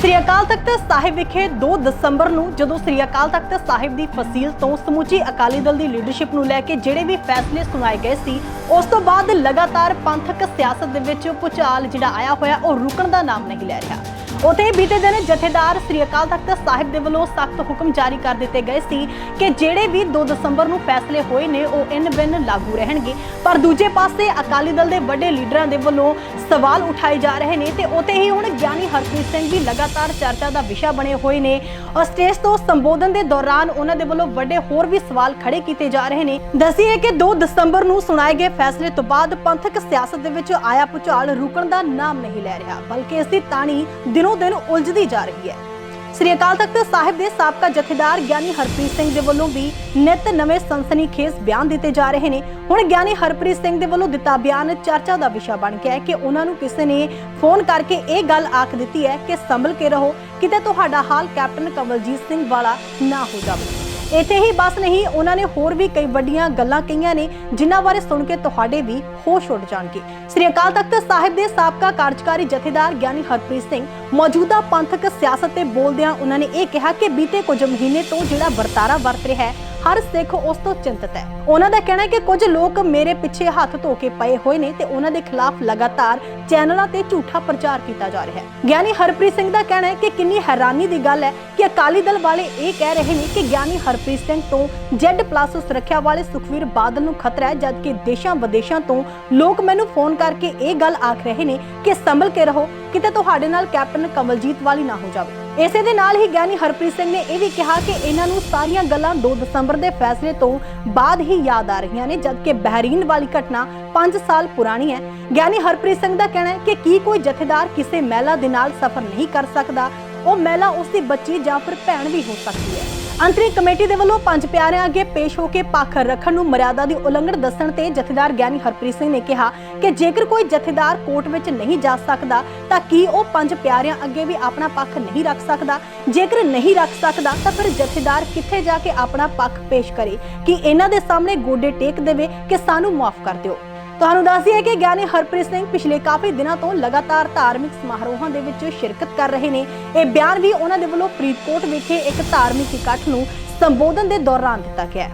ਸ੍ਰੀ ਅਕਾਲ ਤਖਤ ਸਾਹਿਬ ਵਿਖੇ 2 ਦਸੰਬਰ ਨੂੰ ਜਦੋਂ ਸ੍ਰੀ ਅਕਾਲ ਤਖਤ ਸਾਹਿਬ ਦੀ ਫਸੀਲ ਤੋਂ ਸਮੁੱਚੀ ਅਕਾਲੀ ਦਲ ਦੀ ਲੀਡਰਸ਼ਿਪ ਨੂੰ ਲੈ ਕੇ ਜਿਹੜੇ ਵੀ ਫੈਸਲੇ ਸੁਣਾਏ ਗਏ ਸੀ, ਉਸ ਤੋਂ ਬਾਅਦ ਲਗਾਤਾਰ ਪੰਥਕ ਸਿਆਸਤ ਦੇ ਵਿੱਚ ਭੁਚਾਲ ਜਿਹੜਾ ਆਇਆ ਹੋਇਆ, ਉਹ ਰੁਕਣ ਦਾ ਨਾਮ ਨਹੀਂ ਲੈ ਰਿਹਾ। ਉਤੇ ਬੀਤੇ ਦਿਨ ਜਥੇਦਾਰ ਸ੍ਰੀ ਅਕਾਲ ਤਖਤ ਸਾਹਿਬ ਦੇ ਵੱਲੋਂ ਸਖਤ ਹੁਕਮ ਜਾਰੀ ਕਰ ਦਿੱਤੇ ਗਏ ਸੀ ਕਿ ਜਿਹੜੇ ਵੀ 2 ਦਸੰਬਰ ਨੂੰ ਫੈਸਲੇ ਹੋਏ ਨੇ, ਉਹ ਇਨ ਬਿਨ ਲਾਗੂ ਰਹਿਣਗੇ। ਪਰ ਦੂਜੇ ਪਾਸੇ ਅਕਾਲੀ ਦਲ ਦੇ ਵੱਡੇ ਲੀਡਰਾਂ ਦੇ ਵੱਲੋਂ ਸਵਾਲ ਉਠਾਏ ਜਾ ਰਹੇ ਨੇ ਤੇ ਉਤੇ ਹੀ ਹੁਣ ਗਿਆਨੀ ਹਰਪ੍ਰੀਤ ਸਿੰਘ ਵੀ ਲਗਾਤਾਰ ਚਰਚਾ ਦਾ ਵਿਸ਼ਾ ਬਣੇ ਹੋਏ ਨੇ। ਸਟੇਜ ਤੋਂ ਸੰਬੋਧਨ ਦੇ ਦੌਰਾਨ ਉਹਨਾਂ ਦੇ ਵੱਲੋਂ ਵੱਡੇ ਹੋਰ ਵੀ ਸਵਾਲ ਖੜੇ ਕੀਤੇ ਜਾ ਰਹੇ ਨੇ। ਦੱਸੀਏ ਕਿ 2 ਦਸੰਬਰ ਨੂੰ ਸੁਣਾਏ ਗਏ ਫੈਸਲੇ ਤੋਂ ਬਾਅਦ ਪੰਥਕ ਸਿਆਸਤ ਦੇ ਵਿੱਚ ਆਇਆ ਭੁਚਾਲ ਰੁਕਣ ਦਾ ਨਾਮ ਨਹੀਂ ਲੈ ਰਿਹਾ, ਬਲਕਿ ਇਸ ਦੀ ਤਾਣੀ ਦਿਨੋਂ ਦਿਨ ਉਲਝਦੀ ਜਾ ਰਹੀ ਹੈ। ਸ੍ਰੀ ਅਕਾਲ ਤਖਤ ਸਾਹਿਬ ਦੇ ਸਾਬਕਾ ਜਥੇਦਾਰ ਗਿਆਨੀ ਹਰਪ੍ਰੀਤ ਸਿੰਘ ਦੇ ਵੱਲੋਂ ਵੀ ਨਿਤ ਨਵੇਂ ਸਨਸਨੀਖੇਜ਼ ਬਿਆਨ ਦਿੱਤੇ ਜਾ ਰਹੇ ਨੇ। ਹੁਣ ਗਿਆਨੀ ਹਰਪ੍ਰੀਤ ਸਿੰਘ ਦੇ ਵੱਲੋਂ ਦਿੱਤਾ ਬਿਆਨ ਚਰਚਾ ਦਾ ਵਿਸ਼ਾ ਬਣ ਗਿਆ ਹੈ ਕਿ ਉਹਨਾਂ ਨੂੰ ਕਿਸੇ ਨੇ ਫੋਨ ਕਰਕੇ ਇਹ ਗੱਲ ਆਖ ਦਿੱਤੀ ਹੈ ਕਿ ਸੰਭਲ ਕੇ ਰਹੋ, ਕਿਤੇ ਤੁਹਾਡਾ ਹਾਲ ਕੈਪਟਨ ਕਮਲਜੀਤ ਸਿੰਘ ਵਾਲਾ ਨਾ ਹੋ ਜਾਵੇ। ਇੱਥੇ ਹੀ ਬਸ ਨਹੀਂ, ਉਹਨਾਂ ਨੇ ਹੋਰ ਵੀ ਕਈ ਵੱਡੀਆਂ ਗੱਲਾਂ ਕਹੀਆਂ ਨੇ, ਜਿਨ੍ਹਾਂ ਬਾਰੇ ਸੁਣ ਕੇ ਤੁਹਾਡੇ ਵੀ ਹੋਸ਼ ਉੱਡ ਜਾਣਗੇ। ਸ੍ਰੀ ਅਕਾਲ ਤਖਤ ਸਾਹਿਬ ਦੇ ਸਾਬਕਾ ਕਾਰਜਕਾਰੀ ਜਥੇਦਾਰ ਗਿਆਨੀ ਹਰਪ੍ਰੀਤ ਸਿੰਘ, ਮੌਜੂਦਾ ਪੰਥਕ ਸਿਆਸਤ ਤੇ ਬੋਲਦਿਆਂ ਉਹਨਾਂ ਨੇ ਇਹ ਕਿਹਾ ਕਿ ਬੀਤੇ ਕੁਝ ਮਹੀਨੇ ਤੋਂ ਜਿਹੜਾ ਵਰਤਾਰਾ ਵਰਤ ਰਿਹਾ ਹੈ ਹਰ ਸਿੱਖ ਉਸ ਤੋਂ ਚਿੰਤਤ ਹੈ। ਉਹਨਾਂ ਦਾ ਕਹਿਣਾ ਹੈ ਕਿ ਕੁਝ ਲੋਕ ਮੇਰੇ ਪਿੱਛੇ ਹੱਥ ਧੋ ਕੇ ਪਏ ਹੋਏ ਨੇ ਤੇ ਉਹਨਾਂ ਦੇ ਖਿਲਾਫ ਲਗਾਤਾਰ ਚੈਨਲਾਂ ਤੇ ਝੂਠਾ ਪ੍ਰਚਾਰ ਕੀਤਾ ਜਾ ਰਿਹਾ ਹੈ। ਗਿਆਨੀ ਹਰਪ੍ਰੀਤ ਸਿੰਘ ਦਾ ਕਹਿਣਾ ਹੈ ਕਿ ਕਿੰਨੀ ਹੈਰਾਨੀ ਦੀ ਗੱਲ ਹੈ ਕਿ ਅਕਾਲੀ ਦਲ ਵਾਲੇ ਇਹ ਕਹਿ ਰਹੇ ਨੇ ਕਿ ਗਿਆਨੀ ਹਰਪ੍ਰੀਤ ਸਿੰਘ ਤੋਂ ਜੈਡ ਪਲੱਸ ਸੁਰੱਖਿਆ ਵਾਲੇ ਸੁਖਵੀਰ ਬਾਦਲ ਨੂੰ ਖਤਰਾ ਹੈ, ਜਦਕਿ ਦੇਸ਼ਾਂ ਵਿਦੇਸ਼ਾਂ ਤੋਂ ਲੋਕ ਮੈਨੂੰ ਫੋਨ ਕਰਕੇ ਇਹ ਗੱਲ ਆਖ ਰਹੇ ਨੇ ਕਿ ਸੰਭਲ ਕੇ ਰਹੋ, ਕਿਤੇ ਤੁਹਾਡੇ ਨਾਲ ਕੈਪਟਨ ਕਮਲਜੀਤ ਵਾਲੀ ਨਾ ਹੋ ਜਾਵੇ। ਇਸੇ ਦੇ ਨਾਲ ਹੀ ਗਿਆਨੀ ਹਰਪ੍ਰੀਤ ਸਿੰਘ ਨੇ ਇਹ ਵੀ ਕਿਹਾ ਕਿ ਇਹਨਾਂ ਨੂੰ ਸਾਰੀਆਂ ਗੱਲਾਂ 2 ਦਸੰਬਰ ਦੇ ਫੈਸਲੇ ਤੋਂ ਬਾਅਦ ਹੀ ਯਾਦ ਆ ਰਹੀਆਂ ਨੇ, ਜਦਕਿ ਬਹਿਰੀਨ ਵਾਲੀ ਘਟਨਾ 5 ਸਾਲ ਪੁਰਾਣੀ ਹੈ। ਗਿਆਨੀ ਹਰਪ੍ਰੀਤ ਸਿੰਘ ਦਾ ਕਹਿਣਾ ਹੈ ਕਿ ਕੀ ਕੋਈ ਜਥੇਦਾਰ ਕਿਸੇ ਮਹਿਲਾ ਦੇ ਨਾਲ ਸਫ਼ਰ ਨਹੀਂ ਕਰ ਸਕਦਾ? ਉਹ ਮਹਿਲਾ ਉਸ ਦੀ ਬੱਚੀ ਜਾਂ ਫਿਰ ਭੈਣ ਵੀ ਹੋ ਸਕਦੀ ਹੈ। ਅੰਤਰਿਮ ਕਮੇਟੀ ਦੇ ਵੱਲੋਂ ਪੰਜ ਪਿਆਰਿਆਂ ਅੱਗੇ ਪੇਸ਼ ਹੋ ਕੇ ਪੱਖ ਰੱਖਣ ਨੂੰ ਮਰਿਆਦਾ ਦੀ ਉਲੰਘਣ ਦੱਸਣ ਤੇ ਜਥੇਦਾਰ ਗਿਆਨੀ ਹਰਪ੍ਰੀਤ ਸਿੰਘ ਨੇ ਕਿਹਾ ਕਿ ਜੇਕਰ ਕੋਈ ਜਥੇਦਾਰ ਕੋਰਟ ਵਿੱਚ ਨਹੀਂ ਜਾ ਸਕਦਾ, ਤਾਂ ਕੀ ਉਹ ਪੰਜ ਪਿਆਰਿਆਂ ਅੱਗੇ ਵੀ ਆਪਣਾ ਪੱਖ ਨਹੀਂ ਰੱਖ ਸਕਦਾ? ਜੇਕਰ ਨਹੀਂ ਰੱਖ ਸਕਦਾ, ਤਾਂ ਫਿਰ ਜਥੇਦਾਰ ਕਿੱਥੇ ਜਾ ਕੇ ਆਪਣਾ ਪੱਖ ਪੇਸ਼ ਕਰੇ? ਕਿ ਇਹਨਾਂ ਦੇ ਸਾਹਮਣੇ ਗੋਡੇ ਟੇਕ ਦੇਵੇ ਕਿ ਸਾਨੂੰ ਮਾਫ ਕਰ ਦਿਓ? ਤੁਹਾਨੂੰ ਦੱਸ ਦਈਏ ਕਿ ਗਿਆਨੀ ਹਰਪ੍ਰੀਤ ਸਿੰਘ ਪਿਛਲੇ ਕਾਫੀ ਦਿਨਾਂ ਤੋਂ ਲਗਾਤਾਰ ਧਾਰਮਿਕ ਸਮਾਰੋਹਾਂ ਦੇ ਵਿੱਚ ਸ਼ਿਰਕਤ ਕਰ ਰਹੇ ਨੇ। ਇਹ ਬਿਆਨ ਵੀ ਉਹਨਾਂ ਦੇ ਵੱਲੋਂ ਫਰੀਦਕੋਟ ਵਿਖੇ ਇੱਕ ਧਾਰਮਿਕ ਇਕੱਠ ਨੂੰ ਸੰਬੋਧਨ ਦੇ ਦੌਰਾਨ ਦਿੱਤਾ ਗਿਆ।